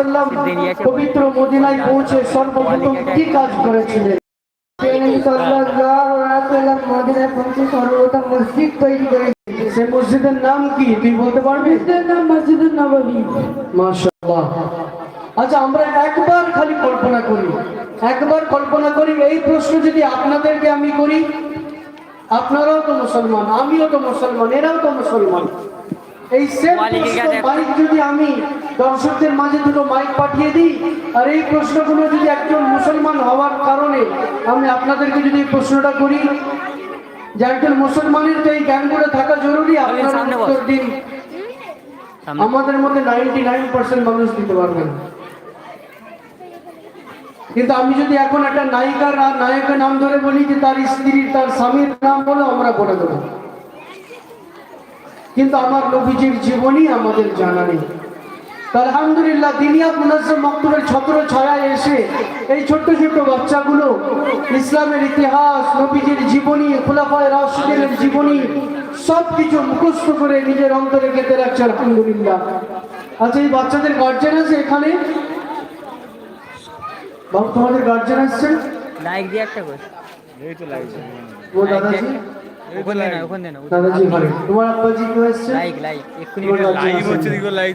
সাল্লাম পবিত্র মদিনায় পৌঁছে সর্বপ্রথম কি কাজ করেছিলেন? তিনি সাল্লাল্লাহু আলাইহি ওয়াসাল্লাম মদিনায় পৌঁছে সর্বপ্রথম মসজিদ তৈরি করেছিলেন। সে মসজিদের নাম কি? তুই বলতে পারবি? মসজিদের নাম মসজিদুন নববী। মাশাআল্লাহ। আচ্ছা আমরা একবার খালি কল্পনা করি। একবার কল্পনা করি এই প্রশ্ন যদি আপনাদেরকে আমি করি আপনারাও তো মুসলমান আমিও তো মুসলমান এরাও তো মুসলমান। এই সেম যদি আমি দর্শকদের মাঝে দুটো মাইক পাঠিয়ে দিই। আর এই প্রশ্নগুলো যদি একজন মুসলমান হওয়ার কারণে আমি আপনাদেরকে যদি প্রশ্নটা করি যে একজন মুসলমানের তো এই জ্ঞানগুলো থাকা জরুরি আপনারা উত্তর দিন। আমাদের মধ্যে নাইনটি নাইন পার্সেন্ট মানুষ দিতে পারবেন কিন্তু আমি যদি এখন একটা নায়িকার আর নায়কের নাম ধরে বলি যে তার স্ত্রীর তার স্বামীর নাম বলে আমরা বলে দেবো। কিন্তু আমার নবীজির জীবনই আমাদের জানা নেই। আলহামদুলিল্লাহ দিনিয়া মুনাজ্জম মক্তবের ছত্র ছায়ায় এসে এই ছোট্ট ছোট্ট বাচ্চাগুলো ইসলামের ইতিহাস নবীজির জীবনী খোলাফায় রাশিদের জীবনী সব কিছু মুখস্থ করে নিজের অন্তরে গেঁথে রাখছে আলহামদুলিল্লাহ। আচ্ছা এই বাচ্চাদের গার্জেন আছে এখানে? তোমাদের গার্জেন আসছে লাইক দিয়ে একটা করে। ও দাদাজি দাদাজি তোমার আব্বাজি লাইক লাইক এক্ষুনি? হচ্ছে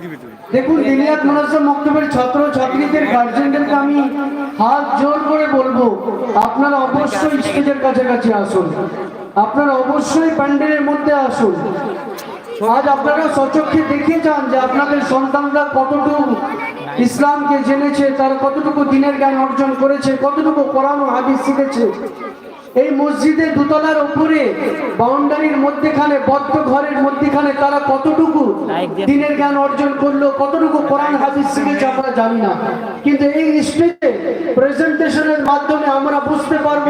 দিবি দেখুন মক্তবের ছাত্র ছাত্রীদের গার্জেনদেরকে আমি হাত জোর করে বলব আপনারা অবশ্যই স্টেজের কাছাকাছি আসুন। আপনারা অবশ্যই প্যান্ডেলের মধ্যে আসুন। আজ আপনারা সচক্ষে দেখে যান যে আপনাদের সন্তানরা কতটুকু ইসলামকে জেনেছে তারা কতটুকু দিনের জ্ঞান অর্জন করেছে কতটুকু কোরআন ও হাদিস শিখেছে। এই মসজিদের দোতলার উপরে বাউন্ডারির মধ্যেখানে বদ্ধ ঘরের মধ্যেখানে তারা কতটুকু দিনের জ্ঞান অর্জন করল কতটুকু কোরআন হাদিস শিখেছে আমরা জানি না। কিন্তু এই স্টেজে প্রেজেন্টেশনের মাধ্যমে আমরা বুঝতে পারব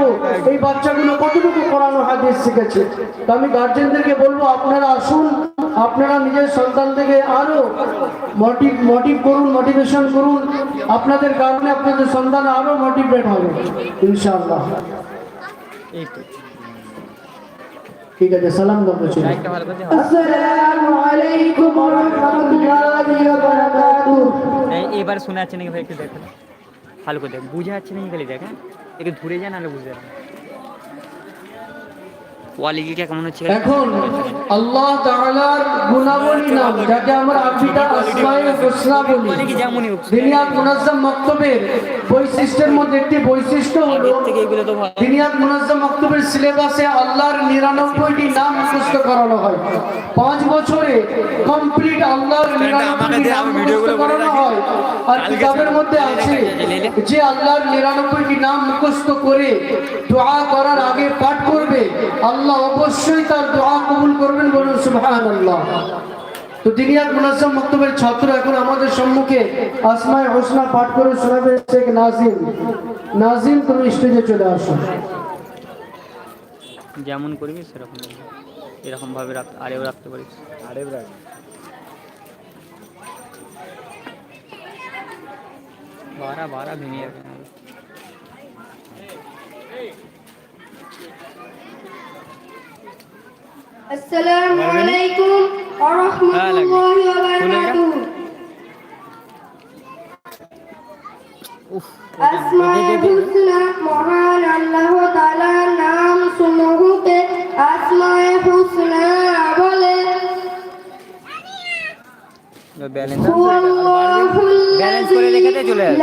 এই বাচ্চাগুলো কতটুকু কোরআন হাদিস শিখেছে। তো আমি গার্জেনদেরকে বলব আপনারা আসুন আপনারা নিজের সন্তান থেকে আরও মোটিভ মোটিভ করুন মোটিভেশন করুন। আপনাদের কারণে আপনাদের সন্তান আরও মোটিভেট হবে ইনশাআল্লাহ। এই তো। ঠিক আছে সালাম দাও চলো দে। আসসালামু আলাইকুম ওয়া রাহমাতুল্লাহি ওয়া বারাকাতুহু এবার শোনা যাচ্ছে নাকি ভাই একটু দেখো। ভালো করে দেখ বুঝে যাচ্ছে নাকি খালি দেখ হ্যাঁ? একটু ধরে যান নাহলে বুঝতে পারবে। কোয়ালিটিটা কেমন হচ্ছে? এখন আল্লাহ তাআলার গুণাবলী নাম যাকে আমরা আরবিটা আসমায়ে হুসনা বলি কোয়ালিটি যেমনই হোক। দিনিয়াত মুনাজ্জাম মক্তবের বৈশিষ্ট্যের মধ্যে একটি বৈশিষ্ট্য হলো আগের থেকে এগুলো তো ভালো। দিনিয়াত মুনাজ্জাম মক্তবের সিলেবাসে আল্লাহর নিরানব্বইটি নাম মুখস্থ করানো হয়। পাঁচ বছরে কমপ্লিট আল্লাহর নিরানব্বইটি দে, নাম মুখস্থ করানো হয়। আর কিতাবের মধ্যে আছে যে আল্লাহর নিরানব্বইটি নাম মুখস্থ করে দোয়া করার আগে পাঠ করবে। আল্লাহ অবশ্যই তার দোয়া কবুল করবেন বলুন সুবহানাল্লাহ। তো দিনিয়াত মুনাজ্জাম মক্তবের ছাত্র এখন আমাদের সম্মুখে আসমায় হোসনা পাঠ করে শোনাবে শেখ নাজিম। নাজিম তুমি স্টেজে চলে আসো। যেমন করবি সেরকম এরকম ভাবে আরেও রাখতে পারিস। আরে ভাই বারা বারা ভেঙে যাবে। আসসালামু আলাইকুম ওয়া রাহমাতুল্লাহি ওয়া বারাকাতুহু। আসমায়ে হুসনা মহান আল্লাহ তাআলার নাম সমূহকে আসমায়ে হুসনা বলে। ব্যালেন্স করে রেখে চলে আয়।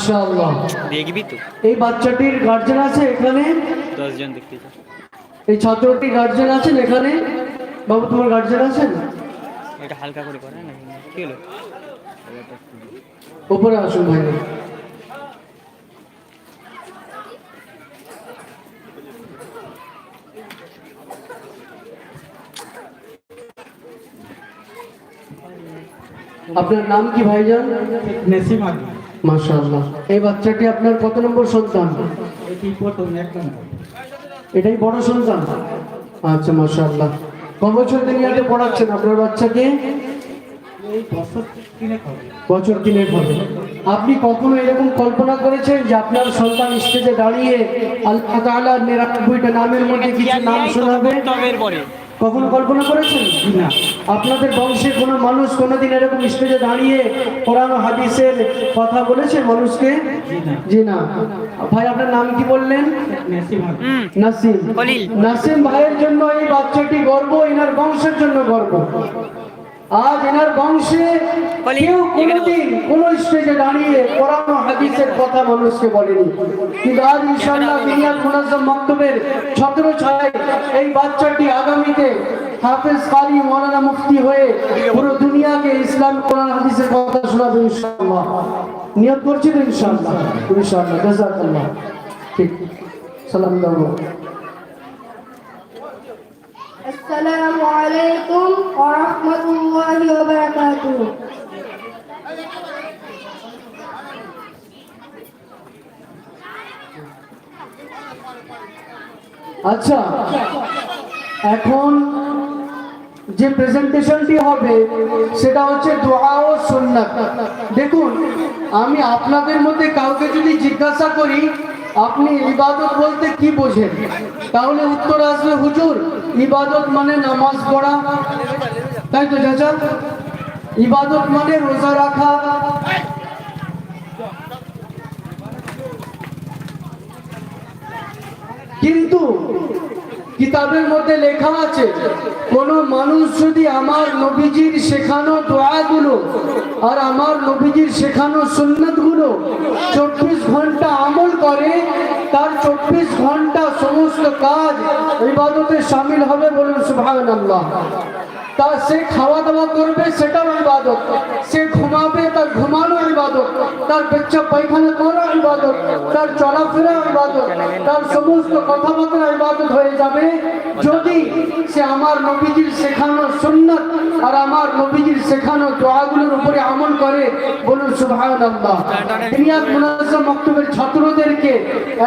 মাশাআল্লাহ। দেখবি তো। এই বাচ্চাটির গার্জেন আছে এখানে? দশজন দেখতে এই ছাত্রটির গার্জেন আছেন এখানে? বাবু তোমার গার্জেন আছেন? এটা হালকা করে করে না কি হলো উপরে আসুন ভাই। আপনার নাম কি ভাইজান? নেসিম আলী। মাশাআল্লাহ। এই বাচ্চাটি আপনার কত নম্বর সন্তান? এটি প্রথম এক নম্বর। এটাই বড় সন্তান? আচ্ছা মাশাআল্লাহ। ক বছর দুনিয়াতে পড়াচ্ছেন আপনার বাচ্চাকে? বছর তিনেক হবে। আপনি কখনো এরকম কল্পনা করেছেন যে আপনার সন্তান স্টেজে দাঁড়িয়ে আল্লাহ তাআলা নিরানব্বইটা নামের মধ্যে কিছু নাম শোনাবে? কখনো কল্পনা করেছেন? না। আপনাদের বংশে কোনো মানুষ কোনোদিন এরকম স্টেজে দাঁড়িয়ে কোরআন হাদিসের কথা বলেছে মানুষকে? জি না। ভাই আপনার নাম কি বললেন? নেসিম নাসিম। ভাইয়ের জন্য এই বাচ্চাটি গর্ব এনার বংশের জন্য গর্ব। আজ এনার বংশে কেউ কোনোদিন কোন স্টেজে দাঁড়িয়ে কোরআন হাদিসের কথা মানুষকে বলেনি। কিন্তু আজ ইনশাআল্লাহ দুনিয়ার মুনাজ্জম মক্তবের ছত্র ছায় এই বাচ্চাটি আগামীতে হাফেজ কারি মৌলানা মুফতি হয়ে পুরো দুনিয়াকে ইসলাম কোরআন হাদিসের কথা শোনাবে ইনশাআল্লাহ। নিয়ত করছি তো ইনশাআল্লাহ। ইনশাআল্লাহ ঠিক। সালাম দাও। السلام عليكم ورحمة الله وبركاته আচ্ছা এখন যে প্রেজেন্টেশনটি হবে সেটা হচ্ছে দোয়া ও সুন্নাত দেখুন আমি আপনাদের মধ্যে কাউকে যদি জিজ্ঞাসা করি আপনি ইবাদত বলতে কি বোঝেন? তাহলে উত্তর আসবে হুজুর, ইবাদত মানে নামাজ পড়া। তাই তো চাচা? ইবাদত মানে রোজা রাখা। কিন্তু কিতাবের মধ্যে লেখা আছে, কোন মানুষ যদি আমার নবীজির শেখানো দোয়াগুলো আর আমার নবীজির শেখানো সুন্নতগুলো চব্বিশ ঘণ্টা আমল করে, তার চব্বিশ ঘণ্টা সমস্ত কাজ ইবাদতে সামিল হবে বলুন সুভাগ সুবহানাল্লাহ। তা সে খাওয়া দাওয়া করবে, সেটাও ইবাদত। সে ঘুমাবে, তার ঘুমানো ইবাদত। তার বাচ্চা পায়খানা করা ইবাদত। তার চলাফেরা ইবাদত। তার সমস্ত কথাবার্তা ইবাদত হয়ে যাবে। যদি সে আমার নবীজির শেখানো সুন্নাত আর আমার নবীজির শেখানো দোয়াগুলোর উপরে আমল করে, বলুন সুবহানাল্লাহ। দুনিয়ার মুনাজ্জম মক্তবের ছাত্রদেরকে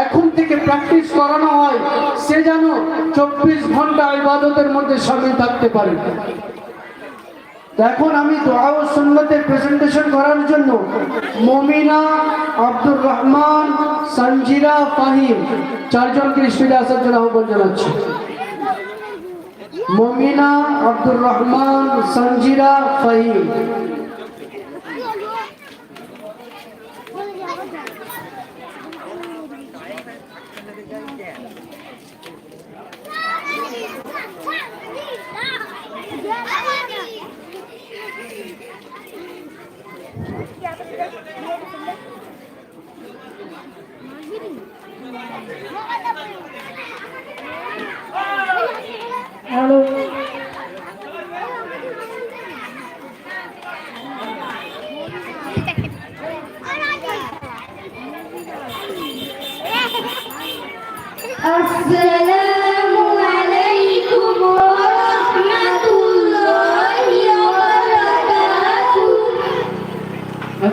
এখন থেকে প্র্যাকটিস করানো হয়, সে যেন চব্বিশ ঘণ্টা ইবাদতের মধ্যে সামিল থাকতে পারে। এখন আমি দোয়া ও সুন্নতের প্রেজেন্টেশন করার জন্য মমিনা আব্দুর রহমান, সঞ্জিরা ফাহিম, চারজনকে স্টেজে আসার জন্য আহ্বান জানাচ্ছি। মমিনা আব্দুর রহমান, সঞ্জিরা ফাহিম।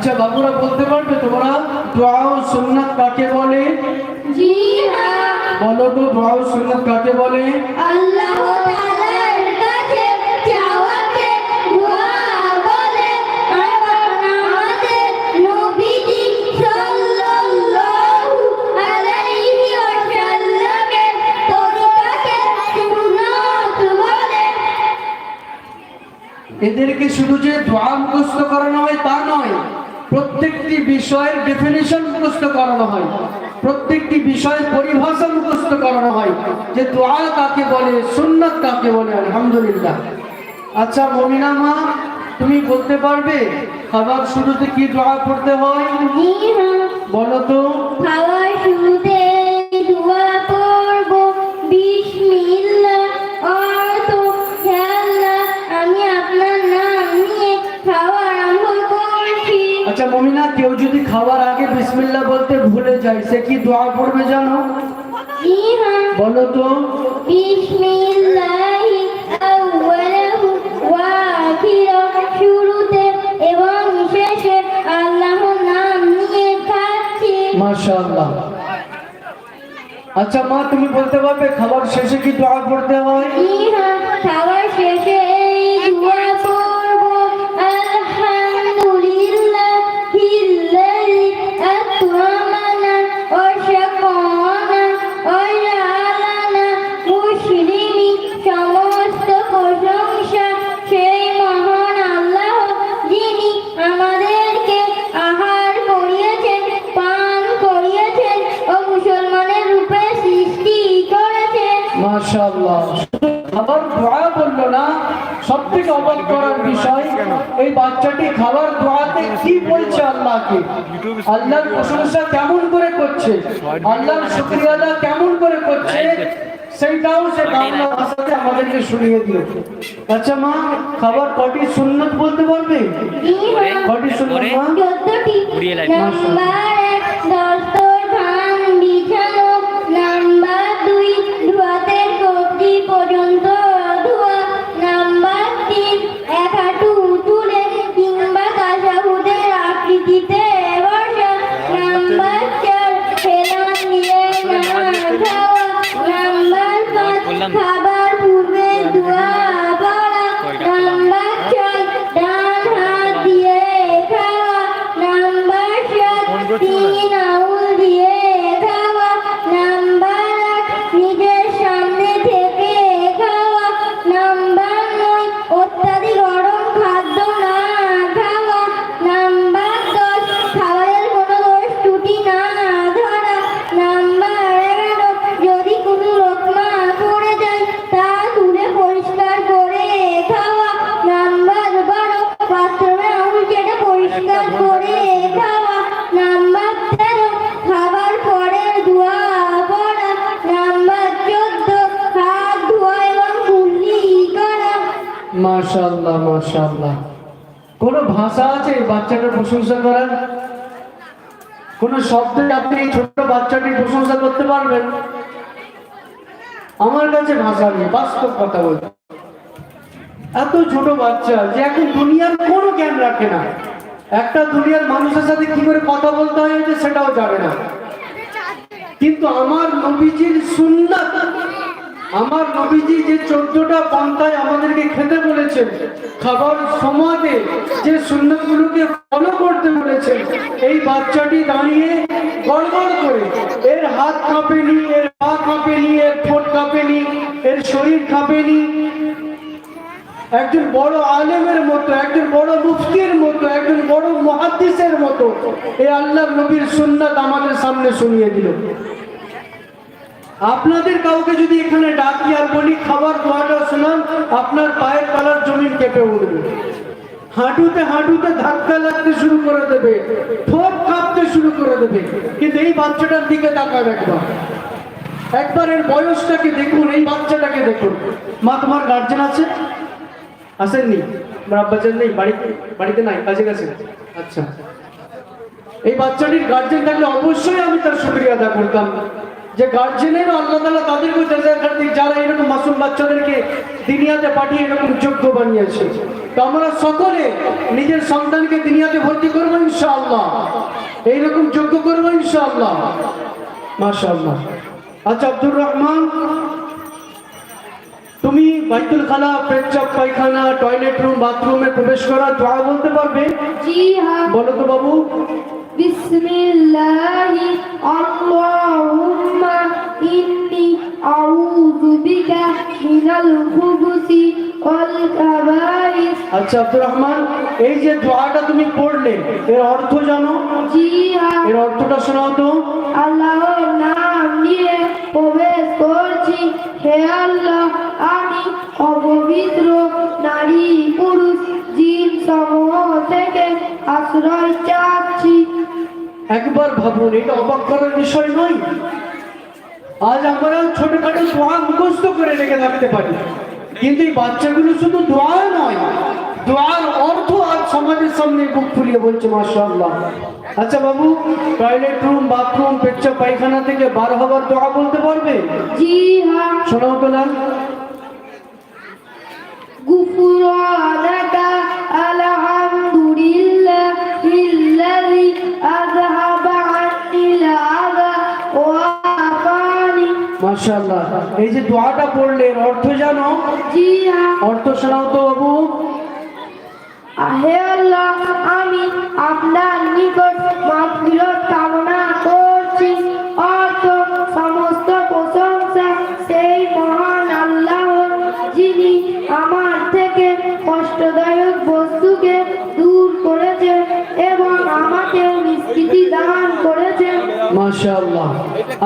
আচ্ছা বাবুরা বলতে পারবে তোমরা? দোয়া ও সুন্নাত কাকে বলে? জি হ্যাঁ বলো তো দোয়া ও সুন্নাত কাকে বলে? আল্লাহ তাআলার কাছে চাওয়াকে দোয়া বলে। এবং আমাদের নবীজি সাল্লাল্লাহু আলাইহি ওয়াসাল্লামের তরিকাকে সুন্নাত বলে। এদেরকে শুধু যে দোয়া মুখস্থ করানো হয় তা নয় প্রত্যেকটি বিষয়ের ডেফিনেশন মুখস্থ করানো হয়। প্রত্যেকটি বিষয়ের পরিভাষা মুখস্থ করানো হয়। যে দোয়া কাকে বলে সুন্নাত কাকে বলে আলহামদুলিল্লাহ। আচ্ছা মমিনা মা তুমি বলতে পারবে? খাবার শুরুতে কি দোয়া পড়তে হয়? বলো তো। খাবার শুরুতে আচ্ছা মমিনা কেউ যদি খাবার আগে বিসমিল্লাহ বলতে ভুলে যায় সে কি দোয়া পড়বে জানো? বলো তো। বিসমিল্লাহি আউয়ালাহু ওয়া আখিরাহু শুরুতে এবং শেষে আল্লাহর নাম নিয়ে খাচ্ছি মাশাআল্লাহ। আচ্ছা মা তুমি বলতে পারবে খাবার শেষে কি দোয়া পড়তে হয়? খাওয়ার শেষে খাবার বলল না সব থেকে অবাক করার বিষয়, এই বাচ্চাটি খাবার কি বলছে আল্লাহকে? আল্লাহর প্রশংসা কেমন করে করছে? আল্লাহর কেমন করে করছে? সেইটাও সে বাংলা ভাষাতে আমাদেরকে শুনিয়ে আচ্ছা মা, খাবার কটি সুন্নত বলতে পারবে? কটি সুন্নত মা। নাম্বার দুই, ধোয়াতে পর্যন্ত প্রশংসা করার কোন শব্দে আপনি এই ছোট্ট বাচ্চাটির প্রশংসা করতে পারবেন। আমার কাছে ভাষা নেই, বাস্তব কথা বলতে এত ছোট বাচ্চা যে এখন দুনিয়ার কোনো জ্ঞান রাখে না। একটা দুনিয়ার মানুষের সাথে কি করে কথা বলতে হয় সেটাও জানে না। কিন্তু আমার নবীজির সুন্নাত আমার নবীজি যে চোদ্দটা পন্থায় আমাদেরকে খেতে বলেছেন, খাবার সময়তে যে সুন্নতগুলোকে ফলো করতে বলেছেন, এই বাচ্চাটি দাঁড়িয়ে গড়গড় করে, এর হাত কাঁপেনি, এর পা কাঁপেনি, এর ঠোঁট কাঁপেনি, এর শরীর কাঁপেনি। একজন বড় আলেমের মতো, একজন বড় মুফতির মতো, একজন বড় মহাদ্দিসের মতো, এই আল্লাহ নবীর সুন্নাত আমাদের সামনে শুনিয়ে দিল। আপনাদের কাউকে যদি এখানে ডাকি আর বলি, খাবার দোয়াটা শোনান, আপনার পায়ের তলার জমিন কেঁপে উঠবে। হাঁটুতে হাঁটুতে ধাক্কা লাগতে শুরু করে দেবে, ঠোঁট কাঁপতে শুরু করে দেবে। কিন্তু এই বাচ্চাটার দিকে তাকান একবার। একবার এর বয়সটাকে দেখুন, এই বাচ্চাটাকে দেখুন। মা, তোমার গার্জেন আছে? আসেননি? আব্বাজান নেই? বাড়িতে বাড়িতে নাই? কাজে গেছে? আচ্ছা। এই বাচ্চাটির গার্জেন থাকলে অবশ্যই আমি তার শুক্রিয়া আদা করতাম। যে গার্জেনের আল্লাহ তালা তাদেরকে দেখার দিক যারা এরকম মাসুম বাচ্চাদেরকে দুনিয়াতে পাঠিয়ে এরকম যোগ্য বানিয়েছে। তো আমরা সকলে নিজের সন্তানকে দুনিয়াতে ভর্তি করব ইনশাআল্লাহ। এইরকম যোগ্য করব ইনশাআল্লাহ। মাশাআল্লাহ। আচ্ছা আব্দুর রহমান তুমি বাইতুল খানা পেচ্ছাপ পায়খানা টয়লেট রুম বাথরুমে প্রবেশ করা দোয়া বলতে পারবে? জি হ্যাঁ। বলো তো বাবু। بسم الله اللهم إني أعوذ بك من الخبث والكبائر আচ্ছা আব্দুর রহমান এই যে দোয়াটা তুমি পড়লে এর অর্থ জানো জিহা এর অর্থটা শোনাও তো আল্লাহর নাম নিয়ে প্রবেশ করছি হে আল্লাহ আমি অপবিত্র নারী পুরুষ জিন সমূহ থেকে আশ্রয় চাচ্ছি একবার ভাবুন এটা অবাক করার বিষয় নয়। আজ আমরা ছোটখাটো দোয়া মুখস্থ করে রেখে থাকতে পারি। কিন্তু এই বাচ্চাগুলো শুধু দোয়া নয় দোয়ার অর্থ আজ সমাজের সামনে বুক ফুলিয়ে বলছে মার্শাল আচ্ছা বাবু টয়লেট রুম বাথরুম পেচ্ছা পায়খানা থেকে বার হবার দোয়া বলতে পারবে? জি হ্যাঁ। শোনাও তো না। মাশাআল্লাহ। এই যে দোয়াটা পড়লে এর অর্থ জানো? জি অর্থ শোনাও তো বাবু। হে আল্লাহ আমি আপনার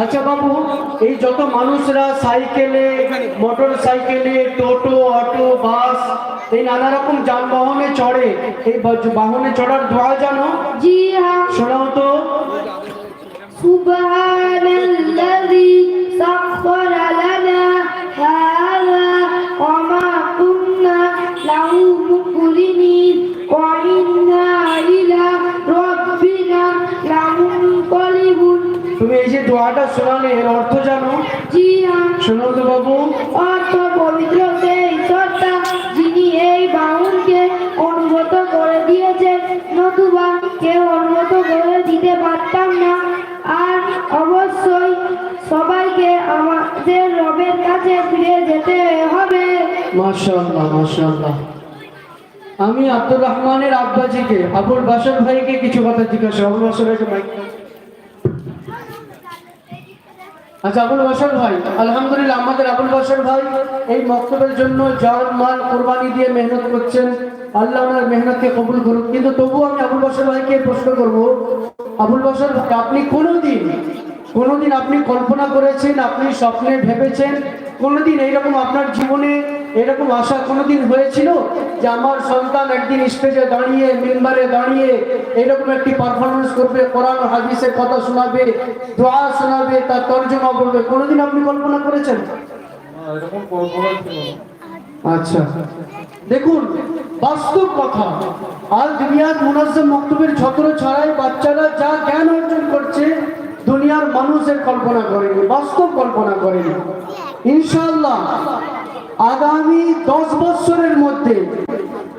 আচ্ছা বাবু এই যত মানুষরা সাইকেলে মোটর সাইকেলে টোটো অটো বাস এই নানা রকম যানবাহনে চড়ে এই বাহনে চড়ার ধোয়া জানো? জি হ্যাঁ। শোনাও তো। সুবহানাল্লাযী সাখখারা এর অর্থ জানো? জি হ্যাঁ শোনাও তো বাবু। অর্থ পবিত্র সেই সত্তা যিনি এই বাউনকে অনুগত করে দিয়েছেন। নতুবা কেউ অনুগত করে দিতে পারতাম না। আর অবশ্যই সবাইকে আমাদের রবের কাছে ফিরে যেতে হবে। মাশাআল্লাহ মাশাআল্লাহ। আমি আব্দুর রহমানের আব্বাজিকে আবুল বাসর ভাইকে কিছু কথা জিজ্ঞাসা আবুল বাসর ভাইকে মাইক দাও। আচ্ছা আবুল বাসর ভাই, আলহামদুলিল্লাহ আমাদের আবুল বাসর ভাই এই মক্তবের জন্য জান মাল, কোরবানি দিয়ে মেহনত করছেন। আল্লাহ ওনার মেহনতকে কবুল করুক। কিন্তু তবুও আমি আবুল বাসর ভাইকে প্রশ্ন করব, আবুল বাসর ভাই, আপনি কোনোদিন কোনোদিন আপনি কল্পনা করেছেন, আপনি স্বপ্নে ভেবেছেন, কোনোদিন এইরকম আপনার জীবনে এরকম আশা কোনোদিন হয়েছিল যে আমার সন্তান একদিন স্টেজে দাঁড়িয়ে মেম্বারে দাঁড়িয়ে এরকম একটি পারফরমেন্স করবে কোরআন হাদিসের কথা শোনাবে দোয়া শোনাবে তার তর্জমা বলবে। কোনোদিন আপনি কল্পনা করেছেন। আচ্ছা। দেখুন বাস্তব কথা আল দুনিয়ার মুনাজ্জম মক্তবের ছত্র ছাড়াই বাচ্চারা যা জ্ঞান অর্জন করছে দুনিয়ার মানুষের কল্পনা করেনি বাস্তব কল্পনা করেনি। ইনশাআল্লাহ আগামী দশ বৎসরের মধ্যে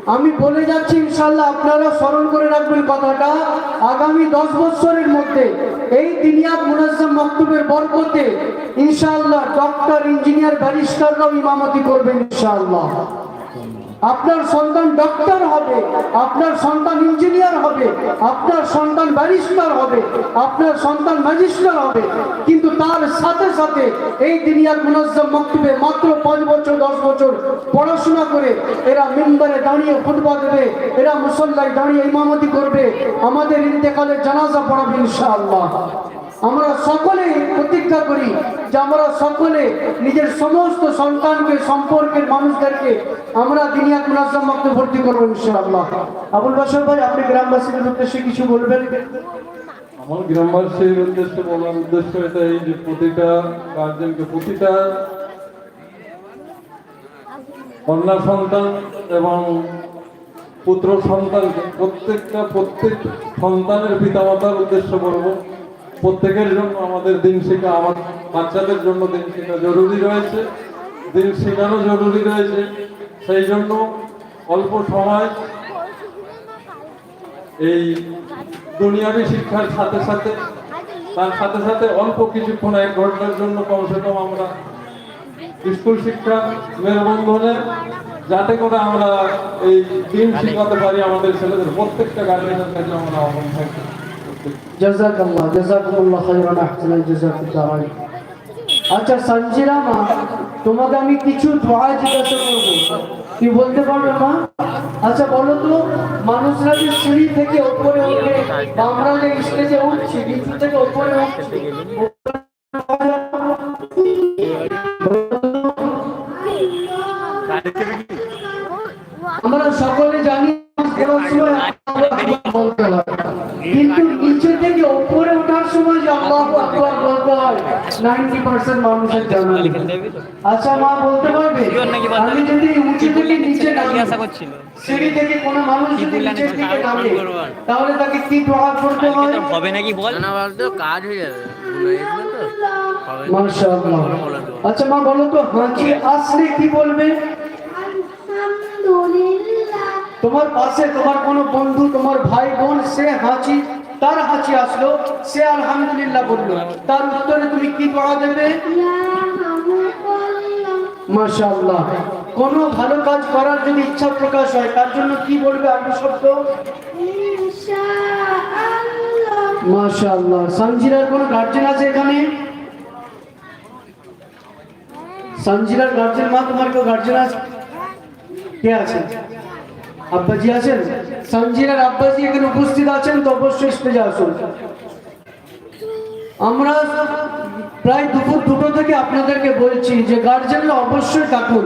আমি বলে যাচ্ছি ইনশাল্লাহ আপনারা স্মরণ করে রাখবেন কথাটা। আগামী দশ বৎসরের মধ্যে এই দিনিয়াত মুনাজম মক্তবের বরকতে ইনশাল্লাহ ডক্টর, ইঞ্জিনিয়ার, ব্যারিস্টাররাও ইমামতি করবেন ইনশাআল্লাহ। আপনার সন্তান ডক্টর হবে, আপনার সন্তান ইঞ্জিনিয়ার হবে, আপনার সন্তান ব্যারিস্টার হবে, আপনার সন্তান ম্যাজিস্ট্রেট হবে। কিন্তু তার সাথে সাথে এই দুনিয়ার মুনাজ্জম মক্তবে মাত্র পাঁচ বছর, দশ বছর পড়াশোনা করে এরা মেম্বারে দাঁড়িয়ে ফুটবল দেবে এরা মুসল্লায় দাঁড়িয়ে ইমামতি করবে। আমাদের ইন্তেকালের জানাজা পড়াবে ইনশাআল্লাহ। আমরা সকলে প্রতিজ্ঞা করি যে আমরা সকলে নিজের সমস্ত সন্তানকে, সম্পর্কের মানুষদেরকে আমরা দিনিয়াত মুনাজ্জম মক্তে ভর্তি করব ইনশাআল্লাহ। আবুল বাসর ভাই, আপনি গ্রামবাসীদের উদ্দেশ্যে কিছু বলবেন? আমার গ্রামবাসীর উদ্দেশ্যে বলার উদ্দেশ্য এটাই যে প্রতিটা গার্জেনকে প্রতিটা কন্যা সন্তান এবং পুত্র সন্তানকে প্রত্যেকটা প্রত্যেক সন্তানের পিতামাতার উদ্দেশ্য বলব। প্রত্যেকের জন্য আমাদের দিন শেখা, আমার বাচ্চাদের জন্য দিন শেখা জরুরি রয়েছে। দিন শেখানো জরুরি রয়েছে। সেই জন্য অল্প সময় এই দুনিয়াবি শিক্ষার সাথে সাথে, তার সাথে সাথে অল্প কিছুক্ষণ, এক ঘণ্টার জন্য কমসে কম আমরা স্কুল শিক্ষা মেলবন্ধনে যাতে করে আমরা এই দিন শিখাতে পারি আমাদের ছেলেদের। প্রত্যেকটা গার্জেনের কাছে আমরা আহ্বান থাকি। জাজাকাল্লাহ জাজাকুমুল্লাহ খাইরান আহসানাল জাযাকুদ্দারাইন আচ্ছা সঞ্জিরা মা, তোমাকে আমি কিছু দোয়া জিজ্ঞাসা করব। কি বলতে পারবে মা? আচ্ছা বলো তো, মানুষরা যে সিঁড়ি থেকে উপরে ওঠে বা আমরা যে স্টেজে উঠছি, নিচু থেকে উপরে উঠছি, আমরা সকলে জানি সময় বলতে হয় হয় নাইনটি পার্সেন্ট মানুষের জানা নেই। খেলতে যাবি তো? আচ্ছা মা বলতে পারবে? Sure নাকি বলতে আমি যদি উঁচু থেকে নিচে নামি সিঁড়ি থেকে কোনো মানুষ কি যদি নিচের দিকে নামে তাহলে তাকে কি দোয়া করতে হয়? হবে নাকি বল? না বলতো কাজ হয়ে যাবে। ভুলে গেছিল তো হবে না। মাশাআল্লাহ আচ্ছা মা বলো তো হাঁচি আসলে কি বলবে? তোমার পাশে তোমার কোনো বন্ধু তোমার ভাই বোন সে হাঁচি তার হাঁচি আসলো সে আলহামদুলিল্লাহ বলল তার উত্তরে তুমি কি দোয়া দেবে? মাশাআল্লাহ। কোনো ভালো কাজ করার যদি ইচ্ছা প্রকাশ হয় তার জন্য কি বলবে আগে শব্দ? মাশাআল্লাহ। সানজিরার কোনো গার্জেন আছে এখানে? সানজিরার গার্জেন মা তোমার কেউ গার্জেন আছে? কে আছে? আব্বাজি আছেন? সানজিরার আব্বাজি এখানে উপস্থিত আছেন, তো অবশ্যই স্টেজে আসুন। আমরা প্রায় দুপুর দুটো থেকে আপনাদেরকে বলছি যে গার্জেনরা অবশ্যই ডাকুন।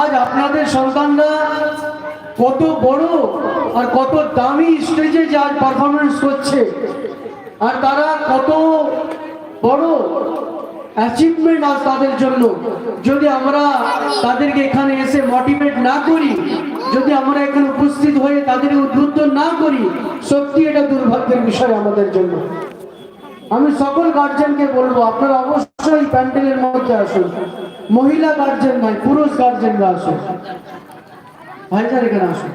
আজ আপনাদের সন্তানরা কত বড় আর কত দামি স্টেজে যে আজ পারফরমেন্স করছে। আর তারা কত বড় অ্যাচিভমেন্ট আজ তাদের জন্য। যদি আমরা তাদেরকে এখানে এসে মোটিভেট না করি যদি আমরা এখানে উপস্থিত হয়ে তাদের উদ্বুদ্ধ না করি সত্যি এটা দুর্ভাগ্যের বিষয় আমাদের জন্য। আমি সকল গার্জেনকে বলব আপনারা অবশ্যই প্যান্ডেলের মধ্যে আসুন। মহিলা গার্জেন নয় পুরুষ গার্জেনরা আসুন। ভাইজান এখানে আসুন।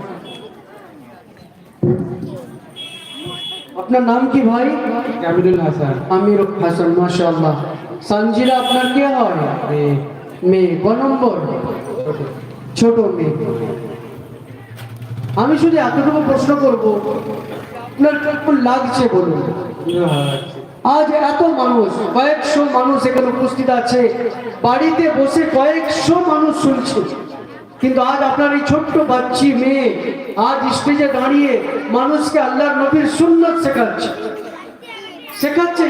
আপনার নাম কি ভাই? আমিরুল হাসান। আমির হাসান মাশাআল্লাহ। সঞ্জিরা আপনার কে হয়? মেয়ে। ক নম্বর? ছোট মেয়ে। আমি শুধু এতটুকু প্রশ্ন করব লাগছে বলুন। আজ এত মানুষ, কয়েকশো মানুষ এখানে উপস্থিত আছে। বাড়িতে বসে কয়েকশো মানুষ শুনছে। কিন্তু আজ আপনার এই ছোট্ট বাচ্চি মেয়ে আজ স্টেজে দাঁড়িয়ে মানুষকে আল্লাহর নবীর সুন্নত শেখাচ্ছে। শেখাচ্ছে।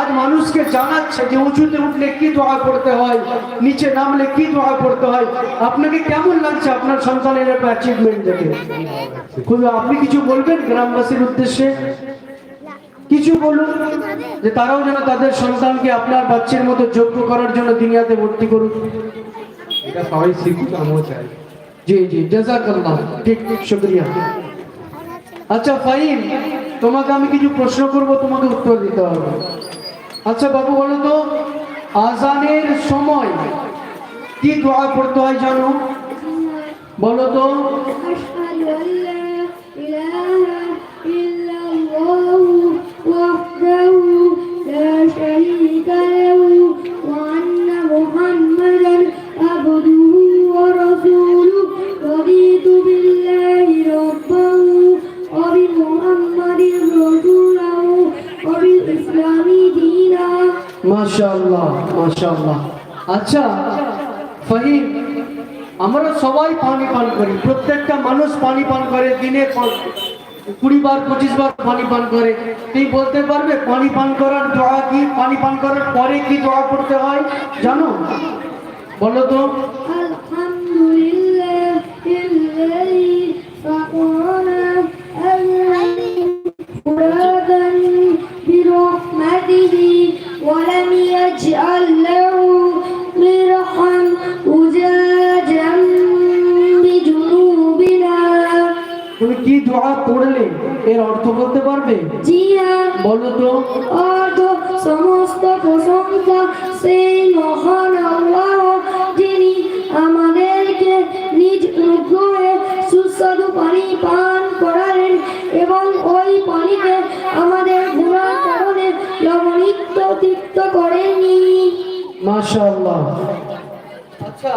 আজ মানুষকে জানাচ্ছে যে উঁচুতে উঠলে কি দোয়া করতে হয় নিচে নামলে কি দোয়া করতে হয়। আপনাকে কেমন লাগছে আপনার সন্তানের অ্যাচিভমেন্ট দেখে? খুবই আপনি কিছু বলবেন গ্রামবাসীর উদ্দেশ্যে? কিছু বলুন যে তারাও যেন তাদের সন্তানকে আপনার বাচ্চার মতো যোগ্য করার জন্য দুনিয়াতে ভর্তি করুন এটা সবাই শিখুক আমিও চাই। জি জি জাজাকাল্লাহ ঠিক ঠিক শুক্রিয়া। আচ্ছা ফাইন তোমাকে আমি কিছু প্রশ্ন করব, তোমাকে উত্তর দিতে হবে। আচ্ছা বাবু, বলো তো, আজানের সময় কি দোয়া পড়তে হয় জানো? বলো তো। মাশাআল্লাহ মাশাআল্লাহ। আচ্ছা আমরা সবাই পানি পান করি। প্রত্যেকটা মানুষ পানি পান করে, দিনে কুড়ি বার, পঁচিশ বার পানি পান করে। তুমি বলতে পারবে, পানি পান করার দোয়া কি? পানি পান করার পরে কি দোয়া করতে হয়? জানো? বলো তো। আলহামদুলিল্লাহ দোয়া পড়লে এর অর্থ বলতে পারবে? জিয়া বলো তো। অর্ধ সমস্ত প্রশংসা সেই মহান আল্লাহ যিনি আমাদেরকে নিজ অনুগ্রহে সুস্বাদু পানি পান করালেন এবং ওই পানিতে আমাদের গুণার কারণে লবণিত তিক্ত করেননি মাশাআল্লাহ। আচ্ছা।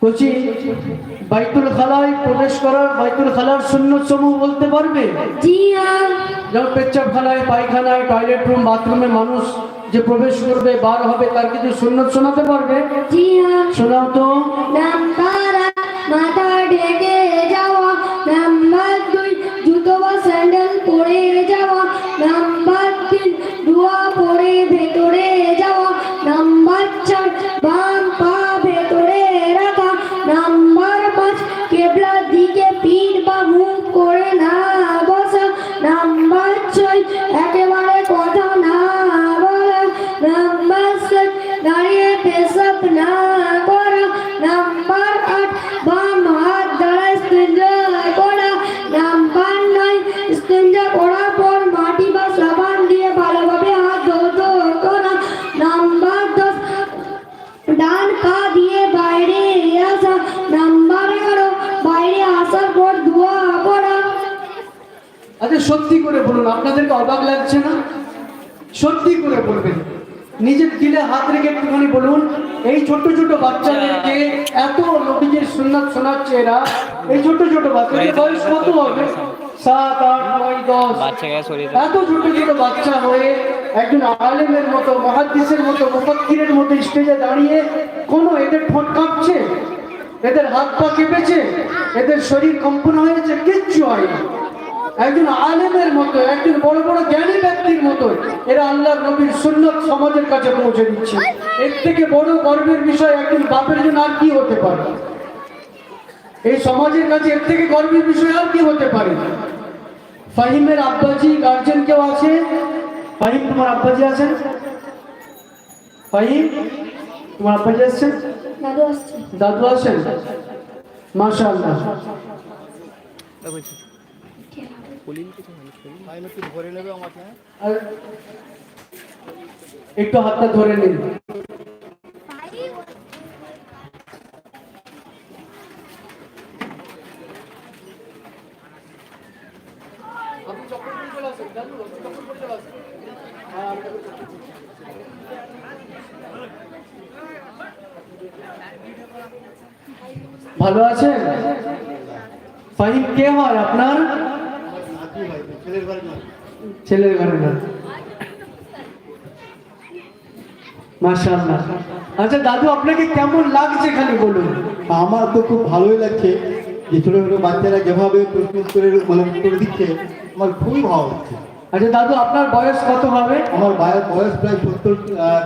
কোচি বাইতুল খালায় প্রবেশ করার বাইতুল খালার সুন্নত সমূহ বলতে পারবে? যেমন পেচ্ছাপ খালায় পায়খানায় টয়লেট রুম বাথরুমে মানুষ যে প্রবেশ করবে বার হবে তার কিছু সুন্নত শোনাতে পারবে? শোনাও তো। মাথা ঢেকে সত্যি করে বলুন আপনাদেরকে অবাক লাগছে না? সত্যি করে বলবেন। নিজের দিলে হাত রেখে একটুখানি বলুন এই ছোট ছোট বাচ্চাদেরকে এত নবীজের সুন্নাত শোনাচ্ছে এরা এই ছোট ছোট বাচ্চাদের বয়স কত হবে? সাত আট নয় দশ। এত ছোট ছোট বাচ্চা হয়ে একজন আলেমের মতো মহাদ্দিসের মতো মুফাক্কিরের মতো স্টেজে দাঁড়িয়ে কোনো এদের ঠোঁট কাঁপছে? এদের হাত পা কেঁপেছে? এদের শরীর কম্পন হয়েছে? কিচ্ছু হয়নি একজন আলেমের মতো একজন বড় বড় জ্ঞানী ব্যক্তির মতো এরা আল্লাহর নবীর সুন্নত সমাজের কাছে পৌঁছে দিচ্ছে। এর থেকে বড় গর্বের বিষয় একজন বাপের জন্য আর কি হতে পারে? এই সমাজের কাছে এর থেকে গর্বের বিষয় আর কি হতে পারে? ফাহিমের আব্বাজি গার্জেন কেউ আছে? ফাহিম তোমার আব্বাজি আছেন ফাহিম তোমার আব্বাজি আসছেন দাদু আসছে। দাদু আছেন? মাশাআল্লাহ। আর একটু হাতটা ধরে নিন ভালো আছেন ফাহিম কে হয় আপনার ছেলের ঘরে না? মাশাআল্লাহ। আচ্ছা দাদু আপনাকে কেমন লাগছে খালি বলুন? আমার তো খুব ভালোই লাগছে। যে ছোটো ছোটো বাচ্চারা যেভাবে প্রশ্ন করে মানে উত্তর দিচ্ছে আমার খুবই ভালো লাগছে। আচ্ছা দাদু আপনার বয়স কত হবে? আমার বয়স বয়স প্রায় সত্তর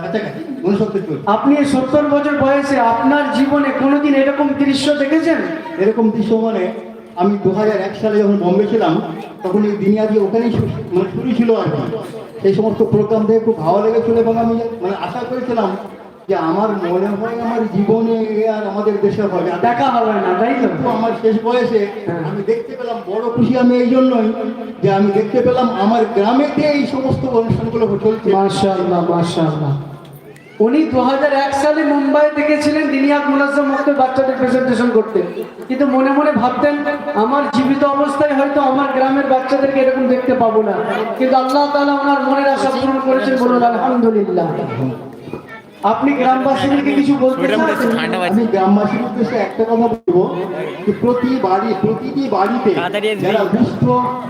কাছাকাছি উনসত্তর চলছে আপনি সত্তর বছর বয়সে আপনার জীবনে কোনোদিন এরকম দৃশ্য দেখেছেন? এরকম দৃশ্য মানে আমি দু এক সালে যখন বম্বে ছিলাম তখন এই দিনিয়াদি ওখানেই মানে শুরু ছিল আর কি। সেই সমস্ত প্রোগ্রাম দেখে খুব ভালো লেগেছিল এবং আমি মানে আশা করেছিলাম যে আমার মনে হয় আমার জীবনে আর আমাদের দেশে হবে। দেখা হবে না তাই তো? আমার শেষ বয়সে আমি দেখতে পেলাম বড় খুশি আমি এই জন্যই যে আমি দেখতে পেলাম আমার গ্রামেতে এই সমস্ত অনুষ্ঠানগুলো চলছে। মাশাআল্লাহ মাশাআল্লাহ। উনি দুহাজার এক সালে মুম্বাই থেকে ছিলেন দিনিয়াত মুনাজ্জম মুক্ত বাচ্চাদের প্রেজেন্টেশন করতে কিন্তু মনে মনে ভাবতেন আমার জীবিত অবস্থায় হয়তো আমার গ্রামের বাচ্চাদেরকে এরকম দেখতে পাবো না। কিন্তু আল্লাহ তাআলা ওনার মনের আশা পূরণ করেছেন বলুন আলহামদুলিল্লাহ। আপনি গ্রামবাসীদেরকে কিছু বলতে চান? আমি গ্রামবাসীর উদ্দেশ্যে একটা কথা বলব যে প্রতি বাড়ি প্রতিটি বাড়িতে যারা দুস্থ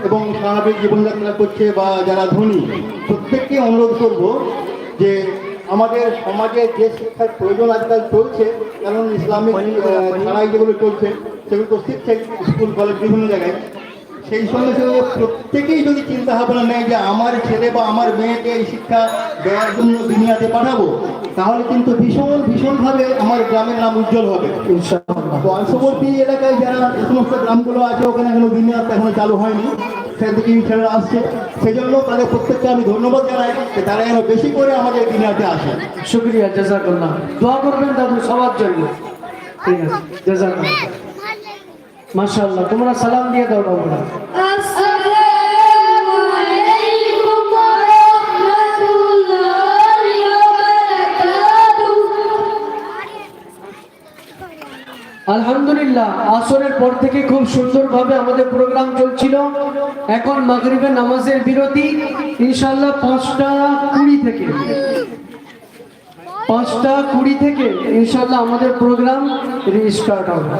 এবং স্বাভাবিক জীবনযাত্রা করছে বা যারা ধনী প্রত্যেককে অনুরোধ করব যে আমাদের সমাজে যে শিক্ষার প্রয়োজন আজকাল চলছে, কারণ ইসলামিক ছাড়াই যেগুলো চলছে, সেগুলো তো শিখছে স্কুল, কলেজ বিভিন্ন জায়গায়। সেই সঙ্গে সঙ্গে প্রত্যেকেই যদি চিন্তা ভাবনা নেয় যে আমার ছেলে বা আমার মেয়েকে এই শিক্ষা দেওয়ার জন্য দুনিয়াতে পাঠাবো তাহলে কিন্তু ভীষণ ভীষণভাবে আমার গ্রামের নাম উজ্জ্বল হবে। পার্শ্ববর্তী এলাকায় যারা যে সমস্ত গ্রামগুলো আছে ওখানে এখনও দিনরাত এখনও চালু হয়নি সেদিকে ছেলেরা আসছে। সেই জন্য তাদের প্রত্যেককে আমি ধন্যবাদ জানাই যে তারা যেন বেশি করে আমাদের দুনিয়াতে আসে। শুক্রিয়া জাজাকাল্লাহ। দোয়া করবেন দাদু সবার জন্য। ঠিক আছে জাজাকাল্লাহ। মাশাআল্লাহ তোমরা সালাম দিয়ে দাও বাবুরা আলহামদুলিল্লাহ আসরের পর থেকে খুব সুন্দরভাবে আমাদের প্রোগ্রাম চলছিল। এখন মাগরিবের নামাজের বিরতি ইনশাল্লাহ পাঁচটা কুড়ি থেকে। পাঁচটা কুড়ি থেকে ইনশাল্লাহ আমাদের প্রোগ্রাম রিস্টার্ট হবে।